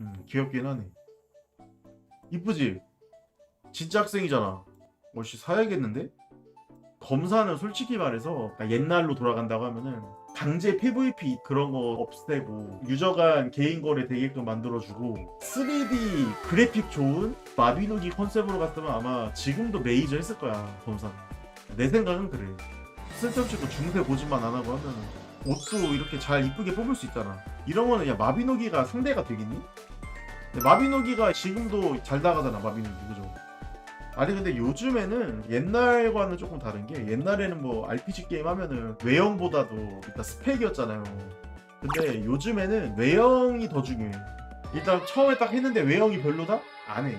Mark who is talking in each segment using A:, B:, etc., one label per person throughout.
A: 음, 귀엽긴 하네. 이쁘지? 진짜 학생이잖아. 뭐씨 사야겠는데? 검사는 솔직히 말해서 그러니까 옛날로 돌아간다고 하면은 강제 PVP 그런 거 없애고 유저 간 개인 거래 되게끔 만들어주고 3D 그래픽 좋은 마비노기 컨셉으로 갔으면 아마 지금도 메이저 했을 거야 검사는 내 생각은 그래 쓸데없이 중세 고집만 안 하고 하면 옷도 이렇게 잘 이쁘게 뽑을 수 있잖아 이런 거는 야 마비노기가 상대가 되겠니? 마비노기가 지금도 잘 나가잖아 마비노기 그죠? 아니 근데 요즘에는 옛날과는 조금 다른 게 옛날에는 뭐 RPG 게임 하면은 외형보다도 일단 스펙이었잖아요. 근데 요즘에는 외형이 더 중요해. 일단 처음에 딱 했는데 외형이 별로다? 안 해.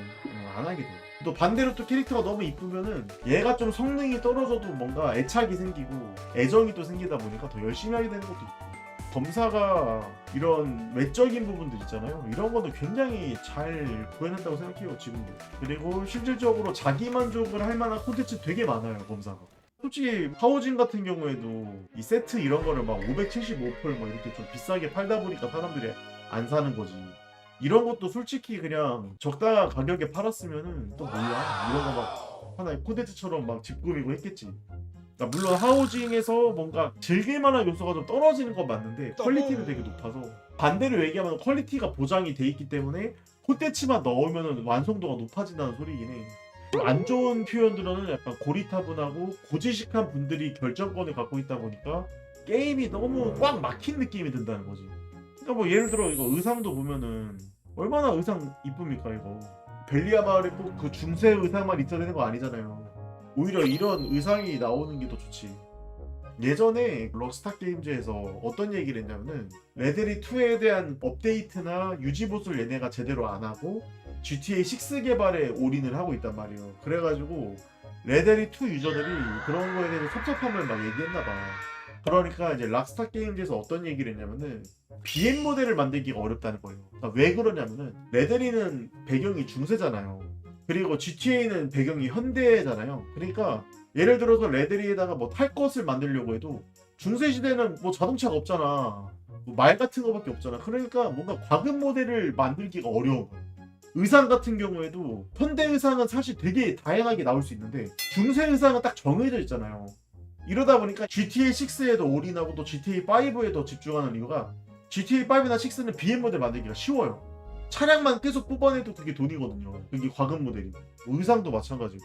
A: 어, 안 하게 돼. 또 반대로 또 캐릭터가 너무 이쁘면은 얘가 좀 성능이 떨어져도 뭔가 애착이 생기고 애정이 또 생기다 보니까 더 열심히 하게 되는 것도 있고. 검사가 이런 외적인 부분들 있잖아요. 이런 거는 굉장히 잘 구현했다고 생각해요, 지금도. 그리고 실질적으로 자기 만족을 할 만한 콘텐츠 되게 많아요, 검사가. 솔직히 파워진 같은 경우에도 이 세트 이런 거를 막 575풀 뭐 이렇게 좀 비싸게 팔다 보니까 사람들이 안 사는 거지. 이런 것도 솔직히 그냥 적당한 가격에 팔았으면은 또 몰라. 이런 거 막 하나의 콘텐츠처럼 막 집금이고 했겠지. 그러니까 물론 하우징에서 뭔가 즐길 만한 요소가 좀 떨어지는 건 맞는데 퀄리티는 되게 높아서 반대로 얘기하면 퀄리티가 보장이 돼 있기 때문에 콘텐츠만 넣으면 완성도가 높아진다는 소리긴 해. 안 좋은 표현들은 약간 고리타분하고 고지식한 분들이 결정권을 갖고 있다 보니까 게임이 너무 꽉 막힌 느낌이 든다는 거지. 그러니까 뭐 예를 들어 이거 의상도 보면은 얼마나 의상 이쁩니까 이거. 벨리아 마을에 꼭그 중세 의상만 있어야 되는 거 아니잖아요. 오히려 이런 의상이 나오는 게 더 좋지. 예전에 럭스타 게임즈에서 어떤 얘기를 했냐면은 레데리 2에 대한 업데이트나 유지 보수를 얘네가 제대로 안 하고 GTA 6 개발에 올인을 하고 있단 말이에요. 그래가지고 레데리 2 유저들이 그런 거에 대해서 섭섭함을 막 얘기했나 봐. 그러니까 이제 락스타 게임즈에서 어떤 얘기를 했냐면은 BM 모델을 만들기가 어렵다는 거예요. 그러니까 왜 그러냐면은 레데리는 배경이 중세잖아요. 그리고 GTA는 배경이 현대잖아요. 그러니까 예를 들어서 레데리에다가 뭐 탈 것을 만들려고 해도 중세 시대는 뭐 자동차가 없잖아. 뭐 말 같은 거밖에 없잖아. 그러니까 뭔가 과금 모델을 만들기가 거야. 의상 같은 경우에도 현대 의상은 사실 되게 다양하게 나올 수 있는데 중세 의상은 딱 정해져 있잖아요. 이러다 보니까 GTA 6에도 올인하고 또 GTA 5에 더 집중하는 이유가 GTA 5나 6는 BM 모델 만들기가 쉬워요. 차량만 계속 뽑아내도 그게 돈이거든요. 그게 과금 모델이. 의상도 마찬가지고.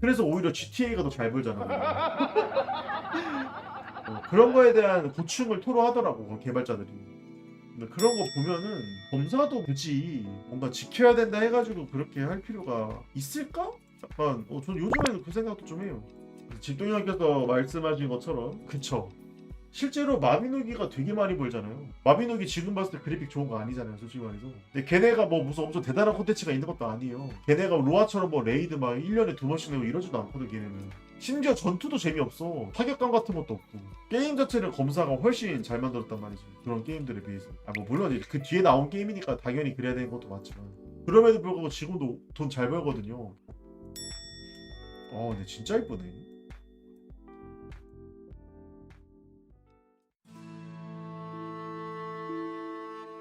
A: 그래서 오히려 GTA가 더 잘 벌잖아. 어, 그런 거에 대한 고충을 토로하더라고 그 개발자들이. 근데 그런 거 보면은 검사도 굳이 뭔가 지켜야 된다 해가지고 그렇게 할 필요가 있을까? 약간 어, 저는 요즘에는 그 생각도 좀 해요. 집동형께서 말씀하신 것처럼 그쵸. 실제로 마비노기가 되게 많이 벌잖아요. 마비노기 지금 봤을 때 그래픽 좋은 거 아니잖아요, 솔직히 말해서. 근데 걔네가 뭐 무슨 엄청 대단한 콘텐츠가 있는 것도 아니에요. 걔네가 로아처럼 뭐 레이드 막 1년에 두 번씩 내고 이러지도 않거든, 걔네는. 심지어 전투도 재미없어. 타격감 같은 것도 없고. 게임 자체를 검사가 훨씬 잘 만들었단 말이지. 그런 게임들에 비해서. 아, 뭐 물론 이제 그 뒤에 나온 게임이니까 당연히 그래야 되는 것도 맞지만. 그럼에도 불구하고 지금도 돈 잘 벌거든요. 어, 근데 진짜 이쁘네.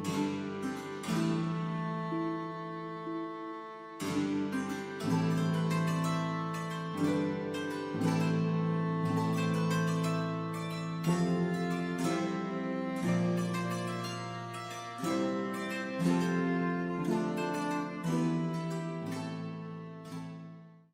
A: thank you